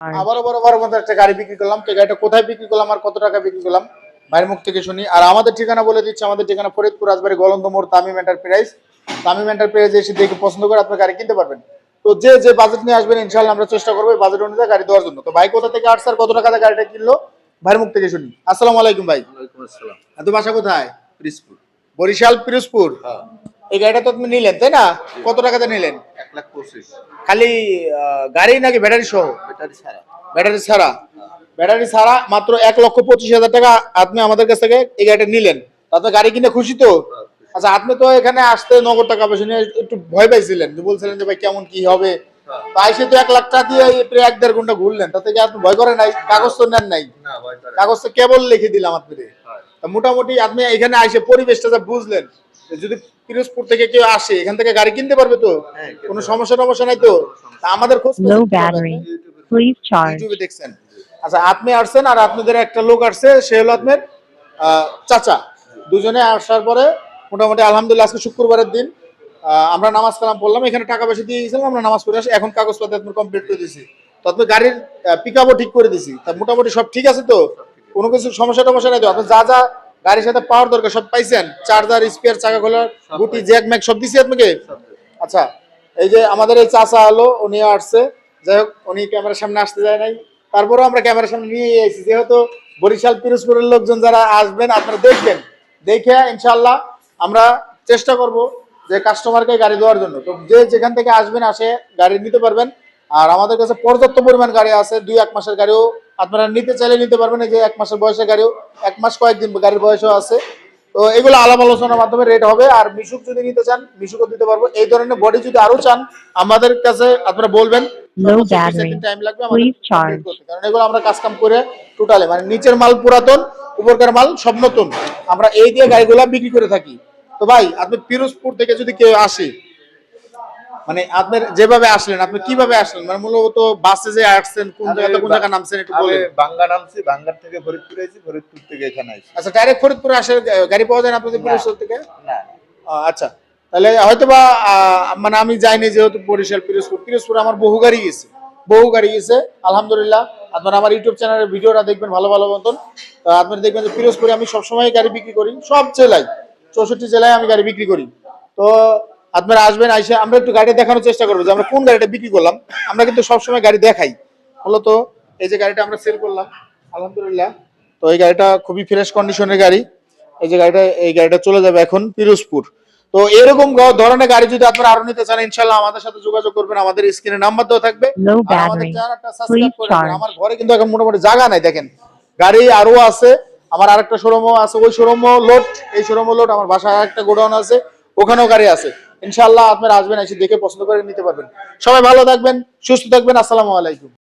আবারও মতো একটা গাড়ি বিক্রি করলাম। তো গাড়িটা কোথায় বিক্রি করলাম আর কত টাকা বিক্রি করলাম? ভাইয়ের মুখ থেকে শুনি। আর আমাদের ঠিকানা বলে দিচ্ছি আমাদের ঠিকানা ফরিদপুর রাজবাড়ি গলন্দ মোড় তামিম এন্টারপ্রাইজ। তামিম এন্টারপ্রাইজ এসে দেখে পছন্দ করে আপনার গাড়ি কিনতে পারবেন। তো যে যে বাজেট নিয়ে আসবেন ইনশাল্লাহ আমরা চেষ্টা করব বাজেট অনুযায়ী গাড়ি দেওয়ার জন্য। তো ভাই কোথা থেকে আসছে আর কত টাকা গাড়িটা কিনলো? ভাইয়ের মুখ থেকে শুনি। আসসালামু আলাইকুম ভাই। আসসালাম। তো বাসা কোথায়? পিরিসপুর। বরিশাল পিরোজপুর হ্যাঁ। এই গাড়িটা তো আপনি নিলেন তাই না? কত টাকাতে নিলেন? এক লাখ পঁচিশ। খালি গাড়ি নাকি ব্যাটারি সহ? ব্যাটারি ছাড়া। ব্যাটারি ছাড়া? ব্যাটারি ছাড়া মাত্র এক লক্ষ পঁচিশ হাজার টাকা আপনি আমাদের কাছ থেকে এই গাড়িটা নিলেন। তাতে গাড়ি কিনে খুশি তো? আচ্ছা আপনি তো এখানে আসতে নগদ টাকা পয়সা নিয়ে একটু ভয় পাইছিলেন। যে বলছিলেন যে ভাই কেমন কি হবে? তো আইসে তো এক লাখ টাকা দিয়ে প্রায় এক দেড় ঘণ্টা ঘুরলেন। তাতে কি আপনি ভয় করে নাই? কাগজ তো নেন নাই? কাগজ তো কেবল লিখে দিলাম আপনি। হয়। মোটামুটি আপনি এখানে আইসে পরিবেশটা যা বুঝলেন যদি পিরোজপুর থেকে কেউ আসে এখান থেকে গাড়ি কিনতে পারবে তো? হ্যাঁ, কোনো সমস্যা টমস্যা নাই তো? আমাদের খোঁজ. ইউটিউবে দেখছেন। আচ্ছা আপনি আসছেন আর আপনাদের একটা লোক আসছে সে হলো আপনার চাচা। দুজনে আসার পরে মোটামুটি আলহামদুলিল্লাহ আজকে শুক্রবারের দিন আহ, আমরা নামাজ কালাম পড়লাম এখানে টাকা পয়সা দিয়ে গেছিলাম আমরা নামাজ পড়ে আসি এখন কাগজপত্র আপনার কমপ্লিট করে দিয়েছি তো আপনি গাড়ির পিক আপও ঠিক করে দিয়েছি তা মোটামুটি সব ঠিক আছে তো? কোনো কিছু সমস্যা টমস্যা নাই তো। আপনি যা যা গাড়ির সাথে পাওয়ার দরকার সব পাইছেন। চার্জার স্পেয়ার চাকা খোলার গুটি জ্যাক ম্যাক সব দিছি আপনাকে? আচ্ছা এই যে আমাদের এই চাচা আলো উনি আসছে। যাই হোক উনি ক্যামেরার সামনে আসতে যায় নাই। তারপরেও আমরা ক্যামেরার সামনে নিয়ে এসেছি। যেহেতু বরিশাল পিরোজপুরের লোকজন যারা আসবেন আপনারা দেখবেন। দেখে ইনশাল্লাহ আমরা চেষ্টা করব যে কাস্টমারকে গাড়ি দেওয়ার জন্য। তো যে যেখান থেকে আসবেন আসে গাড়ি নিতে পারবেন। আর আমাদের কাছে পর্যাপ্ত পরিমাণ গাড়ি আছে দুই এক মাসের গাড়িও আপনারা নিতে চাইলে নিতে পারবেন এই যে এক মাসের বয়সের গাড়িও এক মাস কয়েকদিন গাড়ির বয়সও আছে। তো এগুলো আলাপ আলোচনার মাধ্যমে রেট হবে আর মিশুক যদি নিতে চান মিশুকও দিতে পারব। এই ধরনের বডি যদি আরও চান আমাদের কাছে আপনারা বলবেন টাইম লাগবে। কারণ এগুলো আমরা কাজ কাম করে টোটালে মানে নিচের মাল পুরাতন উপরকার মাল সব নতুন। আমরা এই দিয়ে গাড়িগুলা বিক্রি করে থাকি। তো ভাই আপনি পিরোজপুর থেকে যদি কেউ আসে মানে আপনার যেভাবে আসলেন আপনি কীভাবে আসলেন? মানে মূলত বাসে যে আসছেন কোন আমি জায়গাতে কোন জায়গা নামছেন একটু বলেন। বাঙ্গা নামছি বাঙ্গার থেকে ফরিদপুর আইছি ফরিদপুর থেকে এখানে আইছি। আচ্ছা ডাইরেক্ট ফরিদপুরে আসে গাড়ি পাওয়া যায় না আপনাদের না। থেকে? না আচ্ছা। তাহলে হয়তো বা মানে আমি যাইনি যেহেতু বরিশাল পিরোজপুর। পিরোজপুর আমার বহু গাড়ি গেছে বহু গাড়ি গেছে আলহামদুলিল্লাহ। আপনারা আমার ইউটিউব চ্যানেলের ভিডিওটা দেখবেন ভালো ভালো মতন। তো আপনারা দেখবেন যে পিরোজপুরে আমি সবসময় গাড়ি বিক্রি করি সব জেলায় চৌষট্টি জেলায় আমি গাড়ি বিক্রি করি। তো আপনারা আসবেন আইসে আমরা একটু গাড়ি দেখানোর চেষ্টা করব যে আমরা কোন গাড়িটা বিক্রি করলাম। আমরা কিন্তু সবসময় গাড়ি দেখাই। মূলত এই যে গাড়িটা আমরা সেল করলাম আলহামদুলিল্লাহ। তো এই গাড়িটা খুবই ফ্রেশ কন্ডিশনের গাড়ি। এই যে গাড়িটা এই গাড়িটা চলে যাবে এখন পিরোজপুর। তো এরকম ধরনের গাড়ি যদি আপনারা আরও নিতে চান ইনশাল্লাহ আমাদের সাথে যোগাযোগ করবেন। আমাদের স্ক্রিনে নাম্বার দেওয়া থাকবে. আমার ঘরে কিন্তু এখন মোটামুটি জায়গা নাই দেখেন। গাড়ি আরও আছে আমার আরেকটা শোরুমও আছে ওই শোরুমও লোড এই শোরুমও লোড আমার বাসায় আরেকটা গোডাউন আছে ওখানেও গাড়ি আছে। ইনশাল্লাহ আপনারা আসবেন, এসে দেখে পছন্দ করে নিতে পারবেন। সবাই ভালো থাকবেন, সুস্থ থাকবেন, আসসালামু আলাইকুম।